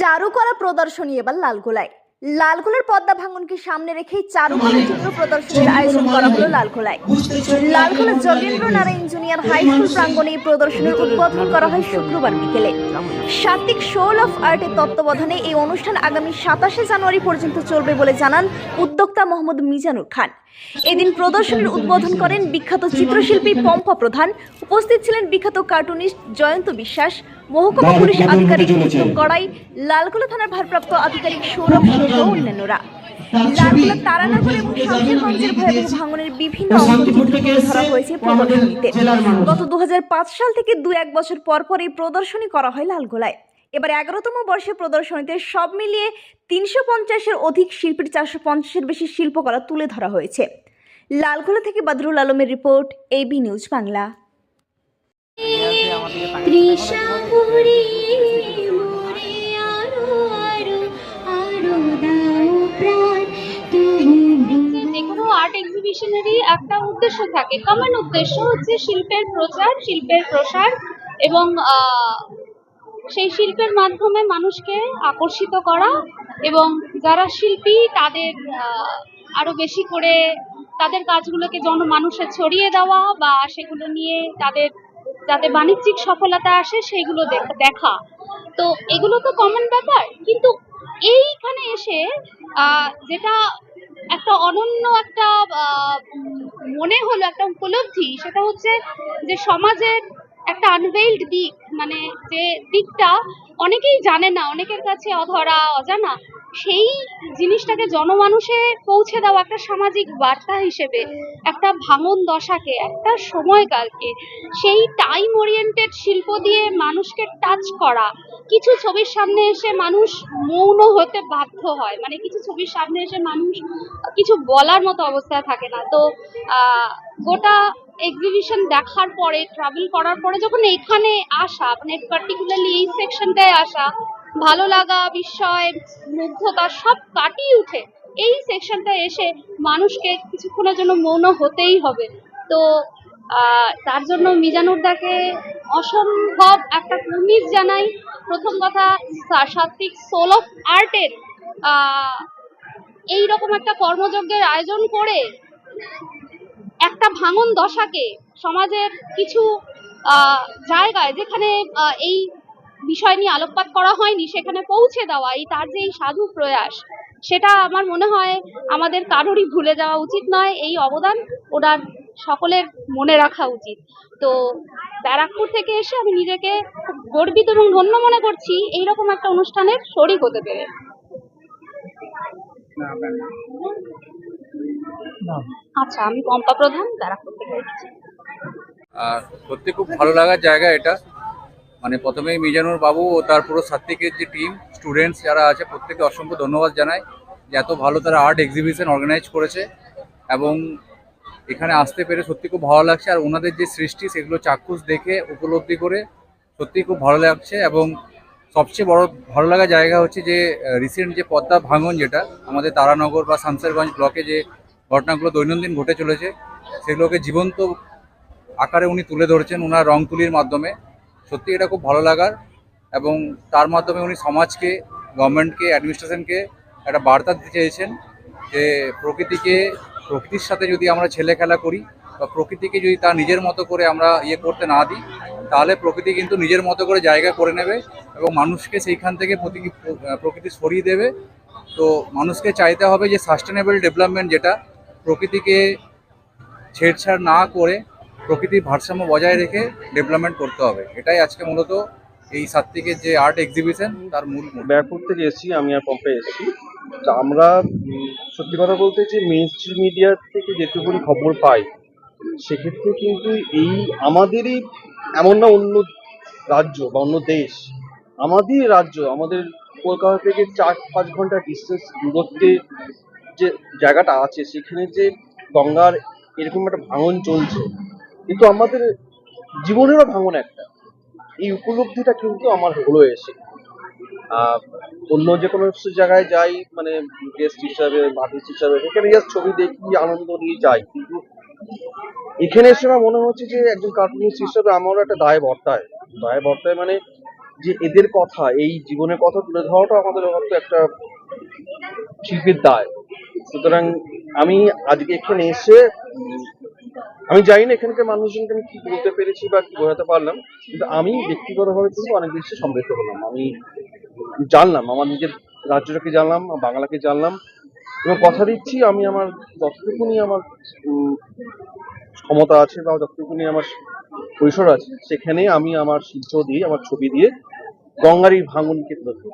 চারুকলা প্রদর্শনী এবার লালগোলায়। লালগোলার পদ্মা ভাঙনকে সামনে রেখেই চারুকলা চিত্র প্রদর্শনীর আয়োজন করা হলো লালগোলায়। Lalgola Jogendra Narayan junior high school প্রাঙ্গণে এই প্রদর্শনীর উদ্বোধন করা হয় শুক্রবার বিকেলে। সাত্বিক সোল অফ আর্টের তত্ত্বাবধানে এই অনুষ্ঠান আগামী সাতাশে জানুয়ারি পর্যন্ত চলবে বলে জানান উদ্যোক্তা মোহাম্মদ মিজানুর খান। এদিন প্রদর্শনীর উদ্বোধন করেন বিখ্যাত চিত্রশিল্পী পম্পা প্রধান। উপস্থিত ছিলেন বিখ্যাত কার্টুনিস্ট জয়ন্ত বিশ্বাস মহকুমা পুলিশ আধিকারিক উত্তম গড়াই লালগোলা থানার ভারপ্রাপ্ত আধিকারিক সৌরভ সিংহ অন্যান্যরা লালগোলা তারানগর এবং শামশেরগঞ্জের ভয়াবহ ভাঙনের বিভিন্ন ধরা হয়েছে প্রদর্শনীতে গত দু সাল থেকে দু এক বছর পর পর এই প্রদর্শনী করা হয় লালগোলায়। এবার এগারোতম বর্ষে প্রদর্শনীতে সব মিলিয়ে তিনশো পঞ্চাশের অধিক শিল্পীর চারশো পঞ্চাশের বেশি শিল্পকলা তুলে ধরা হয়েছে। লালগোলা থেকে বদরুল আলমের report AB news Bangla. Art এক্সিবিশনেরই একটা উদ্দেশ্য থাকে। কমন উদ্দেশ্য হচ্ছে শিল্পের প্রচার, শিল্পের প্রসার এবং সেই শিল্পের মাধ্যমে মানুষকে আকর্ষিত করা এবং যারা শিল্পী, তাদের আরও বেশি করে তাদের কাজগুলোকে জনমানুষে ছড়িয়ে দেওয়া বা সেগুলো নিয়ে তাদের যাতে বাণিজ্যিক সফলতা আসে সেইগুলো দেখ- তো এগুলো তো কমন ব্যাপার, কিন্তু এইখানে এসে যেটা একটা অনন্য একটা মনে হলো একটা উপলব্ধি, সেটা হচ্ছে যে সমাজের একটা আনভেইলড দিক মানে যে দিকটা অনেকেই জানে না, অনেকের কাছে অধরা, অজানা, সেই জিনিসটাকে জনমানুষে পৌঁছে দেওয়া একটা সামাজিক বার্তা হিসেবে, একটা ভাঙন দশাকে, একটা সময়কালকে, সেই টাইম ওরিয়েন্টেড শিল্প দিয়ে মানুষকে টাচ করা কিছু ছবির সামনে এসে মানুষ মৌন হতে বাধ্য হয়। মানে কিছু ছবির সামনে এসে মানুষ কিছু বলার মতো অবস্থায় থাকে না। তো গোটা এক্সিবিশন দেখার পরে ট্রাভেল করার পরে যখন এখানে আসা মানে পার্টিকুলারলি এই সেকশনটায় আসা, ভালো লাগা, বিস্ময়, মুগ্ধতা সব কাটিয়ে উঠে এই সেকশনটায় এসে মানুষকে কিছুক্ষণের জন্য মৌন হতেই হবে। তো তার জন্য মিজানুরদাকে অসম্ভব একটা কুর্নিশ জানাই। প্রথম কথা সাত্বিক সোল অফ আর্টের এই রকম একটা কর্মযজ্ঞের আয়োজন করে একটা ভাঙন দশাকে সমাজের কিছু জায়গায় যেখানে এই বিষয় নিয়ে আলোকপাত করা হয়নি, সেখানে পৌঁছে দেওয়া, এই তার যে এই সাধু প্রয়াস, সেটা আমার মনে হয় আমাদের কারোরই ভুলে যাওয়া উচিত নয়, এই অবদান ওনার সকলের মনে রাখা উচিত। তো ব্যারাকপুর থেকে এসে আমি নিজেকে গর্বিত এবং ধন্য মনে করছি এইরকম একটা অনুষ্ঠানের শরিক হতে পেরে। আচ্ছা আমি পম্পা প্রধান এসেছি আর সত্যি খুব ভালো লাগার জায়গা এটা। মানে প্রথমেই মিজানুর বাবু ও তার পুরো সাত্বিকের যে টিম স্টুডেন্টস যারা আছে প্রত্যেকে অসংখ্য ধন্যবাদ জানাই যে এত ভালো তারা আর্ট এক্সিবিশন অর্গানাইজ করেছে এবং এখানে আসতে পেরে সত্যি খুব ভালো লাগছে। আর ওনাদের যে সৃষ্টি, সেগুলো চাক্ষুষ দেখে, উপলব্ধি করে সত্যি খুব ভালো লাগছে এবং সবচেয়ে বড়, ভালো লাগা জায়গা হচ্ছে যে রিসেন্ট যে পদ্মা ভাঙন যেটা, আমাদের তারানগর বা শামসেরগঞ্জ ব্লকে যে ঘটনাগুলো দৈনন্দিন ঘটে চলেছে, সেগুলোকে জীবন্ত আকারে উনি তুলে ধরেছেন ওনার রং তুলির মাধ্যমে। সত্যি এটা খুব ভালো লাগার এবং তার মাধ্যমে উনি সমাজকে, গভর্নমেন্টকে, অ্যাডমিনিস্ট্রেশনকে একটা বার্তা দিতে চেয়েছেন যে, প্রকৃতিকে, প্রকৃতির সাথে যদি আমরা ছেলে খেলা করি বা প্রকৃতিকে যদি তার নিজের মতো করে আমরা ইয়ে করতে না দিই তাহলে প্রকৃতি কিন্তু নিজের মতো করে জায়গা করে নেবে এবং মানুষকে সেইখান থেকে প্রকৃতি সরিয়ে দেবে। তো মানুষকে চাইতে হবে যে সাস্টেনেবল ডেভেলপমেন্ট যেটা, প্রকৃতিকে ছেড়ছাড় না করে প্রকৃতির ভারসাম্য বজায় রেখে ডেভেলপমেন্ট করতে হবে। এটাই আজকে মূলত এই সাত্বিকের যে আর্ট এক্সিবিশন তার মূল। ব্যারাকপুর থেকে এসেছি, আমি আর পম্পে এসেছি। আমরা সত্যি কথা বলতে যে মেইন স্ট্রিম মিডিয়া থেকে যেটুকুনি খবর পাই, সেক্ষেত্রে কিন্তু এই আমাদেরই এমন না অন্য রাজ্য বা অন্য দেশ, আমাদের রাজ্য, আমাদের কলকাতা থেকে চার, পাঁচ ঘণ্টা ডিস্টেন্স দূরত্বে যে জায়গাটা আছে, সেখানে যে গঙ্গার এরকম একটা ভাঙন চলছে, কিন্তু আমাদের জীবনেরও ভাঙন একটা। এই উপলব্ধিটা কিন্তু আমার হলো এসে। অন্য যে কোনো জায়গায় যাই মানে গেস্ট হিসাবে আর্টিস্ট হিসাবে, সেখানে ছবি দেখি, আনন্দ নিয়ে যাই, কিন্তু এখানে এসে আমার মনে হচ্ছে যে একজন কার্টুনিস্ট হিসাবে আমারও একটা দায় বর্তায়। দায় বর্তায় মানে যে এদের কথা, এই জীবনের কথা তুলে ধরাটা আমাদের একটা শিল্পীর দায়। সুতরাং আমি আজকে এখানে এসে, আমি জানি না এখানকার মানুষজনকে আমি কি বলতে পেরেছি বা কি বোঝাতে পারলাম, কিন্তু আমি ব্যক্তিগতভাবে কিন্তু অনেক বেশি সমৃদ্ধ হলাম। আমি জানলাম, আমার নিজের রাজ্যটাকে জানলাম বাংলাকে জানলাম এবং কথা দিচ্ছি, আমি আমার যতটুকুনি আমার ক্ষমতা আছে বা যতটুকুনি আমার পরিসর আছে সেখানে আমি আমার শিল্প দিয়ে, আমার ছবি দিয়ে গঙ্গার ভাঙনকে তুলে ধরবো।